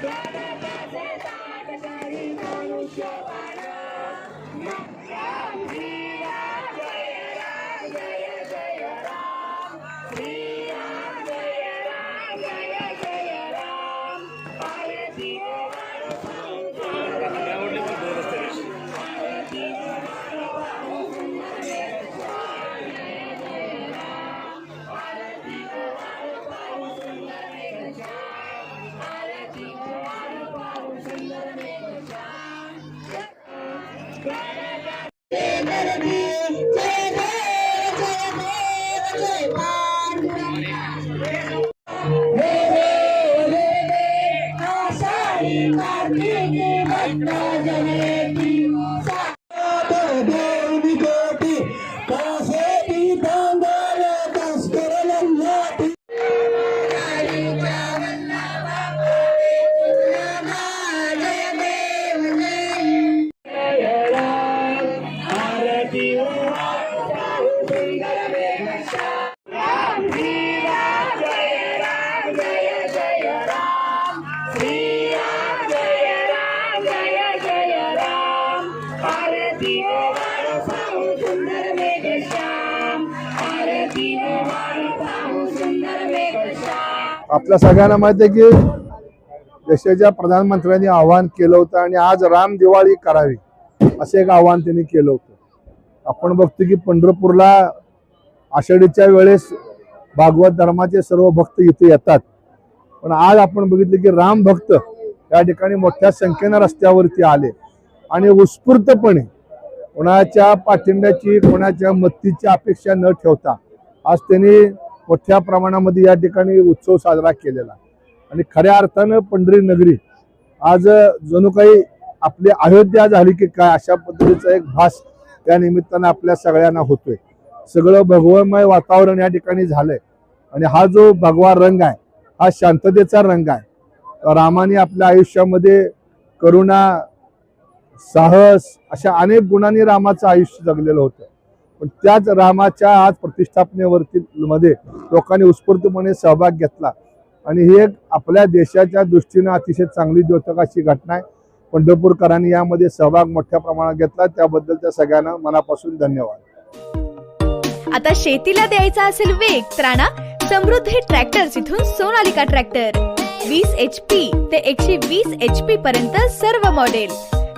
Cara! जय जय जय जय देव जय पांडुरंग आरती वाळू पाहू सुंदर आरती वाळू पाहू सुंदर आपल्या सगळ्यांना माहिती आहे की देशाच्या प्रधानमंत्र्यांनी आवाहन केलं होतं आणि आज राम दिवाळी करावी असं एक आव्हान त्यांनी केलं होतं. आपण बघतो की पंढरपूरला आषाढीच्या वेळेस भागवत धर्माचे सर्व भक्त इथे येतात. पण आज आपण बघितलं की राम भक्त या ठिकाणी मोठ्या संख्येनं रस्त्यावरती आले. आणि उत्स्फूर्तपणे कोणाच्या पाठिंब्याची कोणाच्या मत्तीची अपेक्षा न ठेवता आज त्यांनी मोठ्या प्रमाणामध्ये या ठिकाणी उत्सव साजरा केलेला. आणि खऱ्या अर्थानं पंढरी नगरी आज जणू काही आपली अयोध्या झाली की काय अशा पद्धतीचा एक भास त्या निमित्तानं आपल्या सगळ्यांना होतोय. सगळं भगवमय वातावरण या ठिकाणी झालंय. आणि हा जो भगवा रंग आहे हा शांततेचा रंग आहे. रामाने आपल्या आयुष्यामध्ये करुणा साहस अशा अनेक गुणांनी रामाचं आयुष्य जगलेलं होतं. पण त्याच रामाच्या आज प्रतिष्ठापनेवरती मध्ये लोकांनी उत्स्फूर्तपणे सहभाग घेतला. आणि ही एक आपल्या देशाच्या दृष्टीनं अतिशय चांगली द्योतकाची घटना आहे. पंढरपूरकरांनी यामध्ये सहभाग मोठ्या प्रमाणात घेतला. त्याबद्दल त्या सगळ्यांना मनापासून धन्यवाद. आता शेतीला द्यायचा असेल वेग त्राणा समृद्धी ट्रॅक्टर्स इथून सोनालिका ट्रॅक्टर. वीस एच पी ते एकशे वीस एच पी पर्यंत सर्व मॉडेल